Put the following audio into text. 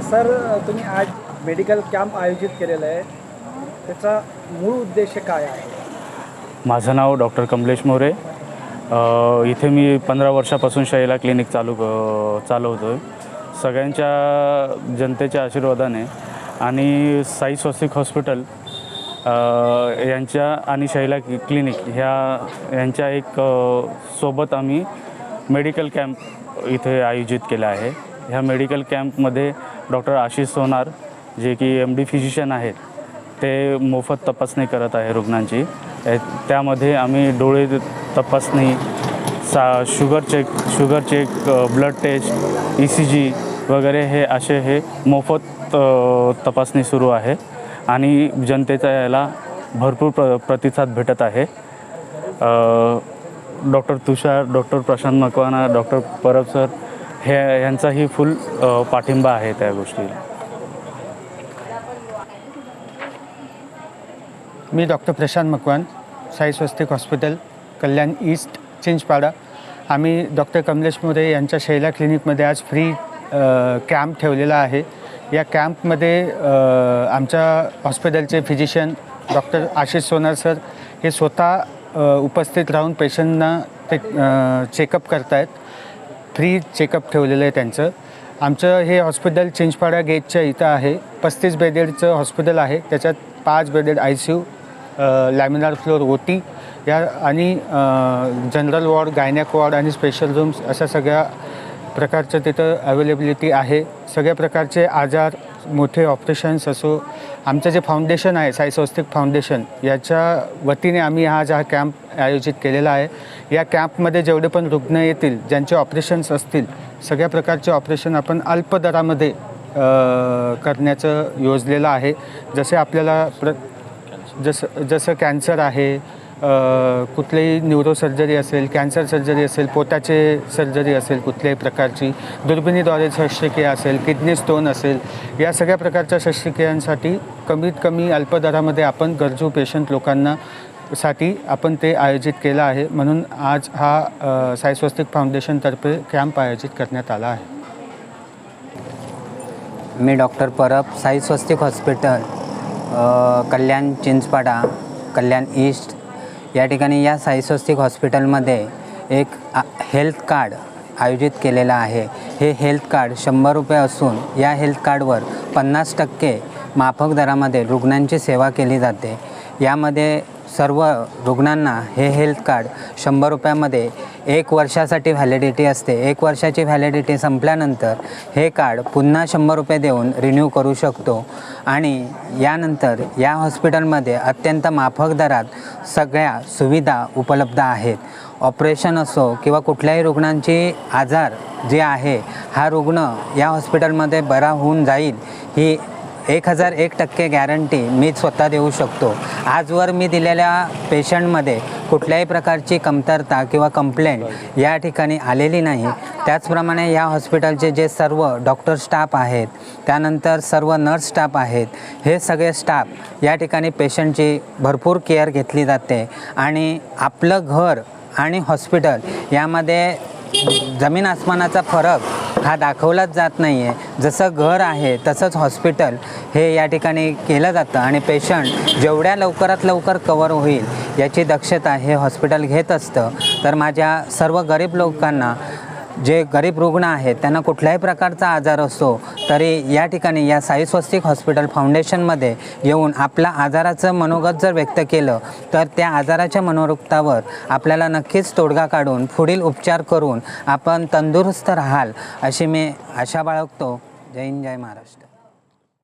Sir तुम्ही आज medical camp आयोजित केलेला आहे. त्याचा मूळ उद्देश काय आहे? माझं नाव डॉक्टर कमलेश मोरे. अ, इथे मी पंधरा वर्षापासून शैला क्लिनिक चालू क- चालवतो आहे सगळ्यांच्या जनतेच्या आशीर्वादाने आणि साई स्वस्तिक हॉस्पिटल अ, यांच्या आणि शैला क्लि- क्लिनिक ह्या यांच्या एक अ, सोबत आम्ही मेडिकल कॅम्प इथे आयोजित केला आहे. ह्या मेडिकल कॅम्पमध्ये डॉक्टर आशिष सोनार जे की एम डी फिजिशियन आहेत ते मोफत तपासणी करत आहे रुग्णांची. त्यामध्ये आम्ही डोळे तपासणी सा sugar check sugar check blood test E C G वगैरे हे असे हे मोफत तपासणी सुरू आहे आणि जनतेचा याला भरपूर प्र प्रतिसाद भेटत आहे. Doctor Tushar doctor Prashant Makwana doctor Parab sir हे यांचाही फुल पाठिंबा आहे त्या गोष्टीला. मी doctor Prashant Makwana Sai Swastik hospital Kalyan east Chinchpada. आम्ही डॉक्टर कमलेश मोरे यांच्या शैला क्लिनिकमध्ये आज फ्री कॅम्प ठेवलेला आहे. या कॅम्पमध्ये आमच्या हॉस्पिटलचे physician doctor Ashish Sonar sir हे स्वतः उपस्थित राहून पेशंटना ते चेकअप करतायत. फ्री चेकअप ठेवलेलं आहे त्यांचं. आमचं हे हॉस्पिटल चिंचपाडा गेटच्या इथं आहे. पस्तीस बेडेडचं हॉस्पिटल आहे. त्याच्यात पाच bedded I C U laminar flow O T या आणि जनरल वॉर्ड गायनॅक वॉर्ड आणि स्पेशल रूम्स अशा सगळ्या प्रकारचं तिथं अवेलेबिलिटी आहे. सगळ्या प्रकारचे आजार मोठे ऑपरेशन्स असो आमचं जे फाउंडेशन आहे साई स्वस्तिक फाउंडेशन याच्या वतीने आम्ही आज हा कॅम्प आयोजित केलेला आहे. या कॅम्पमध्ये जेवढे पण रुग्ण येतील ज्यांचे ऑपरेशन्स असतील सगळ्या प्रकारचे ऑपरेशन आपण अल्प दरामध्ये करण्याचं योजलेलं आहे. जसे आपल्याला प्र जसं जसं कॅन्सर आहे अ, कुठलीही न्यूरोसर्जरी असेल कॅन्सर सर्जरी असेल पोटाचे सर्जरी असेल कुठल्याही प्रकारची दुर्बिणीद्वारे शस्त्रक्रिया असेल किडनी स्टोन असेल या सगळ्या प्रकारच्या शस्त्रक्रियांसाठी कमीत कमी अल्पदरामध्ये आपण गरजू पेशंट लोकांना साठी आपण ते आयोजित केलं आहे. म्हणून आज हा साई स्वस्तिक फाउंडेशनतर्फे कॅम्प आयोजित करण्यात आला आहे. मी doctor Parab Sai Swastik hospital Kalyan Chinchpada Kalyan east. या ठिकाणी या साई स्वस्तिक हॉस्पिटलमध्ये एक आ- हेल्थ कार्ड आयोजित केलेलं आहे. हे हेल्थ कार्ड शंभर रुपये असून या हेल्थ कार्डवर पन्नास टक्के माफक दरामध्ये रुग्णांची सेवा केली जाते. यामध्ये सर्व रुग्णांना हे हेल्थ कार्ड शंभर रुपयामध्ये एक वर्षासाठी व्हॅलिडिटी असते. एक वर्षाची व्हॅलिडिटी संपल्यानंतर हे कार्ड पुन्हा शंभर रुपये देऊन रिन्यू करू शकतो. आणि यानंतर या हॉस्पिटलमध्ये अत्यंत माफक दरात सगळ्या सुविधा उपलब्ध आहेत. ऑपरेशन असो किंवा कुठल्याही रुग्णांची आजार जे आहे हा रुग्ण या हॉस्पिटलमध्ये बरा होऊन जाईल ही एक हजार एक टक्के गॅरंटी मी स्वतः देऊ शकतो. आजवर मी दिलेल्या पेशंटमध्ये कुठल्याही प्रकारची कमतरता किंवा कंप्लेंट या ठिकाणी आलेली नाही. त्याचप्रमाणे या हॉस्पिटलचे जे सर्व डॉक्टर स्टाफ आहेत त्यानंतर सर्व नर्स स्टाफ आहेत हे सगळे स्टाफ या ठिकाणी पेशंटची भरपूर केअर घेतली जाते. आणि आपलं घर आणि हॉस्पिटल यामध्ये जमीन आसमानाचा फरक हा दाखवलाच जात नाही आहे जसं घर आहे तसंच हॉस्पिटल हे या ठिकाणी केलं जातं आणि पेशंट जेवढ्या लवकरात लवकर कवर होईल याची दक्षता हे हॉस्पिटल घेत असतं. तर माझ्या सर्व गरीब लोकांना जे गरीब रुग्ण आहेत त्यांना कुठल्याही प्रकारचा आजार असतो तरी या ठिकाणी या साई स्वस्तिक हॉस्पिटल फाउंडेशनमध्ये येऊन आपला आजाराचं मनोगत जर व्यक्त केलं तर त्या आजाराच्या मनोरुक्तावर आपल्याला नक्कीच तोडगा काढून पुढील उपचार करून आपण तंदुरुस्त राहाल अशी मी आशा बाळगतो. जय हिंद जय महाराष्ट्र.